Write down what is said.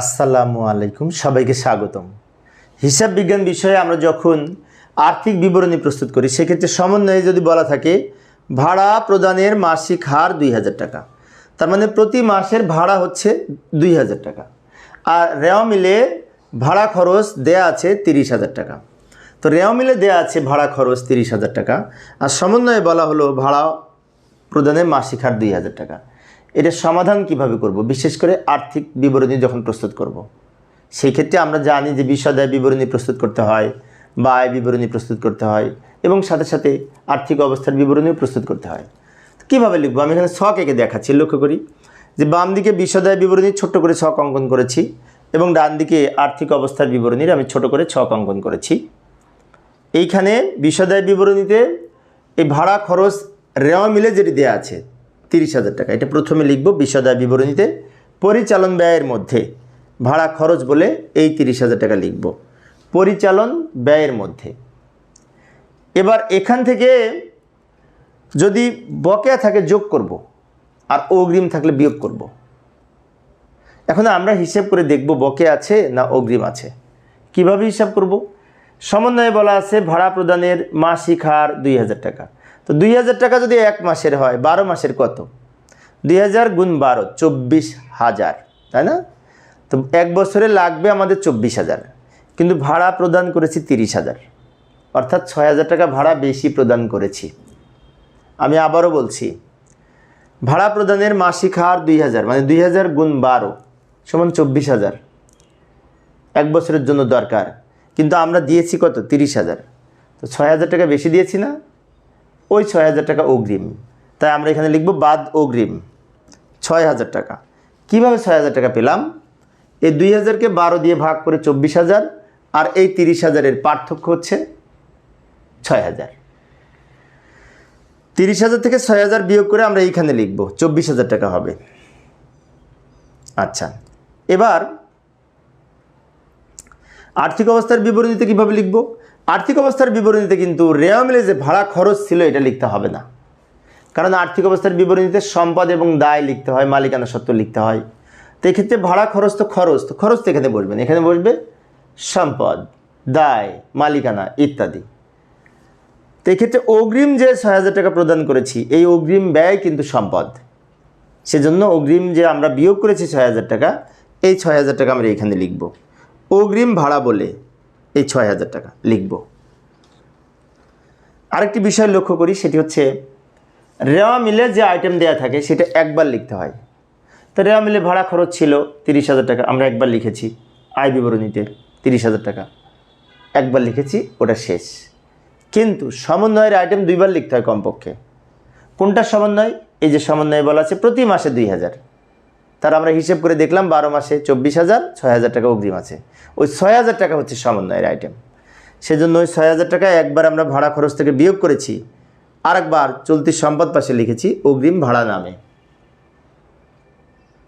আসসালামু আলাইকুম, সবাইকে স্বাগতম। হিসাব বিজ্ঞান বিষয়ে আমরা যখন আর্থিক বিবরণী প্রস্তুত করি, সেক্ষেত্রে সমন্বয়ে যদি বলা থাকে, ভাড়া প্রদানের মাসিক হার দুই হাজার টাকা। তার মানে প্রতি মাসের ভাড়া হচ্ছে দুই হাজার টাকা। আর রেওয়া মিলে ভাড়া খরচ দেয়া আছে তিরিশ হাজার টাকা। তো রেওয়া মিলে দেয়া আছে ভাড়া খরচ তিরিশ হাজার টাকা। আর সমন্বয়ে বলা হলো ভাড়া প্রদানের মাসিক হার দুই হাজার টাকা। এটার সমাধান কীভাবে করব? বিশেষ করে আর্থিক বিবরণী যখন প্রস্তুত করব। সেই ক্ষেত্রে আমরা জানি যে বিশদায় বিবরণী প্রস্তুত করতে হয়, বা আয় বিবরণী প্রস্তুত করতে হয়, এবং সাথে সাথে আর্থিক অবস্থার বিবরণীও প্রস্তুত করতে হয়। কীভাবে লিখব? আমি এখানে ছক এঁকে দেখাচ্ছি, লক্ষ্য করি। যে বাম দিকে বিশদায় বিবরণী ছোট্ট করে ছক অঙ্কন করেছি, এবং ডান দিকে আর্থিক অবস্থার বিবরণীর আমি ছোট করে ছক অঙ্কন করেছি। এইখানে বিশদায় বিবরণীতে এই ভাড়া খরচ রেওয়া মিলে যেটি দেওয়া আছে তিরিশ হাজার টাকা। এটা প্রথমে লিখব বিশদায় বিবরণীতে। পরিচালন ব্যয়ের মধ্যে ভাড়া খরচ বলে এই তিরিশ হাজার টাকা লিখব। পরিচালন ব্যয়ের মধ্যে। এবার এখান থেকে যদি বকেয়া থাকে যোগ করব আর অগ্রিম থাকলে বিয়োগ করব। এখন আমরা হিসেব করে দেখব বকে আছে না অগ্রিম আছে। কীভাবে হিসাব করব? সমন্বয়ে বলা আছে ভাড়া প্রদানের মাসিক হার দুই হাজার টাকা। তো দুই হাজার টাকা যদি এক মাসের হয়, বারো মাসের কত? দুই হাজার গুণ বারো, চব্বিশ হাজার, তাই না? তো এক বছরে লাগবে আমাদের চব্বিশ হাজার, কিন্তু ভাড়া প্রদান করেছি তিরিশ হাজার, অর্থাৎ ছয় হাজার টাকা ভাড়া বেশি প্রদান করেছি। আমি আবারও বলছি, ভাড়া প্রদানের মাসিক হার দুই হাজার মানে দুই হাজার গুণ বারো, সমান চব্বিশ হাজার, এক বছরের জন্য দরকার, কিন্তু আমরা দিয়েছি কত? তিরিশ হাজার, তো ছয় হাজার টাকা বেশি দিয়েছি না? ওই ছয় হাজার টাকা অগ্রিম। তাই আমরা এখানে লিখব বাদ অগ্রিম, ছয় হাজার টাকা। কীভাবে ছয় হাজার টাকা পেলাম? এই দুই হাজারকে বারো দিয়ে ভাগ করে চব্বিশ হাজার, আর এই তিরিশ হাজারের পার্থক্য হচ্ছে ছয় হাজার। তিরিশ হাজার থেকে ছয় হাজার বিয়োগ করে আমরা এইখানে লিখব, চব্বিশ হাজার টাকা হবে। আচ্ছা এবার আর্থিক অবস্থার বিবরণীতে কীভাবে লিখব? আর্থিক অবস্থার বিবরণীতে কিন্তু রেওয়া মিলে যে ভাড়া খরচ ছিল, এটা লিখতে হবে না। কারণ আর্থিক অবস্থার বিবরণীতে সম্পদ এবং দায় লিখতে হয়, মালিকানা সত্ত্ব লিখতে হয়। তো এক্ষেত্রে ভাড়া খরচ তো খরচ তো খরচ তো এখানে বসবেন এখানে বসবে সম্পদ, দায়, মালিকানা ইত্যাদি। তো এক্ষেত্রে অগ্রিম যে ছয় হাজার টাকা প্রদান করেছি, এই অগ্রিম ব্যয় কিন্তু সম্পদ। সেজন্য অগ্রিম যে আমরা বিয়োগ করেছি ছয় হাজার টাকা, এই ছয় হাজার টাকা আমরা এখানে লিখব। অগ্রিম ভাড়া বলে এই ছয় হাজার টাকা লিখব। আরেকটি বিষয় লক্ষ্য করি, সেটি হচ্ছে রেওয়া মিলে যে আইটেম দেয়া থাকে, সেটা একবার লিখতে হয়। তো রেওয়া মিলে ভাড়া খরচ ছিল তিরিশ হাজার টাকা, আমরা একবার লিখেছি। আয় বিবরণীতে তিরিশ হাজার টাকা। একবার লিখেছি, ওটা শেষ। কিন্তু সমন্বয়ের আইটেম দুইবার লিখতে হয় কমপক্ষে। কোনটা সমন্বয়? এই যে সমন্বয়ে বলা আছে, প্রতি মাসে দুই হাজার। তার আমরা হিসেব করে দেখলাম বারো মাসে চব্বিশ হাজার ছয় হাজার টাকা অগ্রিম আছে। ওই ছয় হাজার টাকা হচ্ছে সমন্বয়ের আইটেম সেজন্য ওই ছয় হাজার টাকা একবার আমরা ভাড়া খরচ থেকে বিয়োগ করেছি, আরেকবার চলতি সম্পদ পাশে লিখেছি অগ্রিম ভাড়া নামে।